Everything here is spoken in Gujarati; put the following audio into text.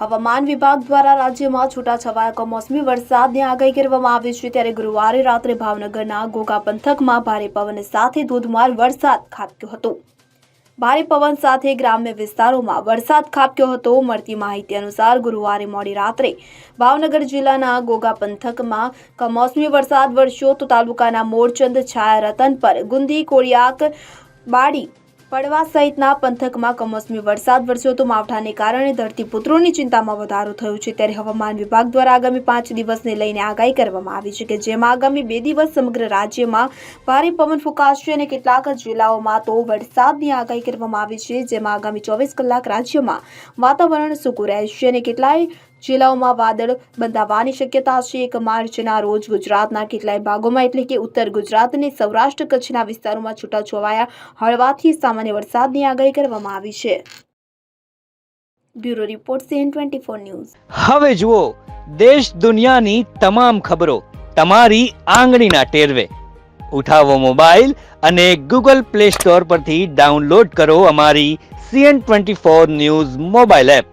હવામાન વિભાગ દ્વારા રાજ્યમાં છૂટાછવાયા કમોસમી વરસાદની આગાહી કરવામાં આવી છે. ત્યારે ગુરુવારે રાત્રે ભાવનગરના ઘોઘા પંથકમાં ભારે પવન સાથે ધોધમાર વરસાદ ખાબક્યો હતો. ભારે પવન સાથે ગ્રામ્ય વિસ્તારોમાં વરસાદ ખાબક્યો હતો. મળતી માહિતી અનુસાર ગુરુવારે મોડી રાત્રે ભાવનગર જિલ્લાના ગોગા પંથકમાં કમોસમી વરસાદ વરસ્યો તો તાલુકાના મોરચંદ છાયા રતન પર ગુંદી, કોળિયાક, બાડી પડવા સહિતના પંથકમાં કમોસમી વરસાદ વરસ્યો તો માવઠાને કારણે ધરતીપુત્રોની ચિંતામાં વધારો થયો છે. ત્યારે હવામાન વિભાગ દ્વારા આગામી પાંચ દિવસને લઈને આગાહી કરવામાં આવી છે કે જેમાં આગામી બે દિવસ સમગ્ર રાજ્યમાં ભારે પવન ફૂંકાશે અને કેટલાક જિલ્લાઓમાં તો વરસાદની આગાહી કરવામાં આવી છે. જેમાં આગામી ચોવીસ કલાક રાજ્યમાં વાતાવરણ સૂકું રહેશે અને કેટલાય જિલ્લાઓમાં વાદળ બંધાવાની શક્યતા છે. એક માર્ચના રોજ ગુજરાતના કેટલાય ભાગોમાં, એટલે કે ઉત્તર ગુજરાત અને સૌરાષ્ટ્ર કચ્છના વિસ્તારોમાં છૂટાછવાયા હળવાથી સામાન્ય વરસાદની આગાહી કરવામાં આવી છે. Bureau report CN twenty four news. હવે જુઓ, દેશ દુનિયાની તમામ ખબરો તમારી આંગળીના ટેરવે. ઉઠાવો મોબાઈલ અને ગૂગલ પ્લે સ્ટોર પરથી ડાઉનલોડ કરો અમારી CN twenty four news mobile app.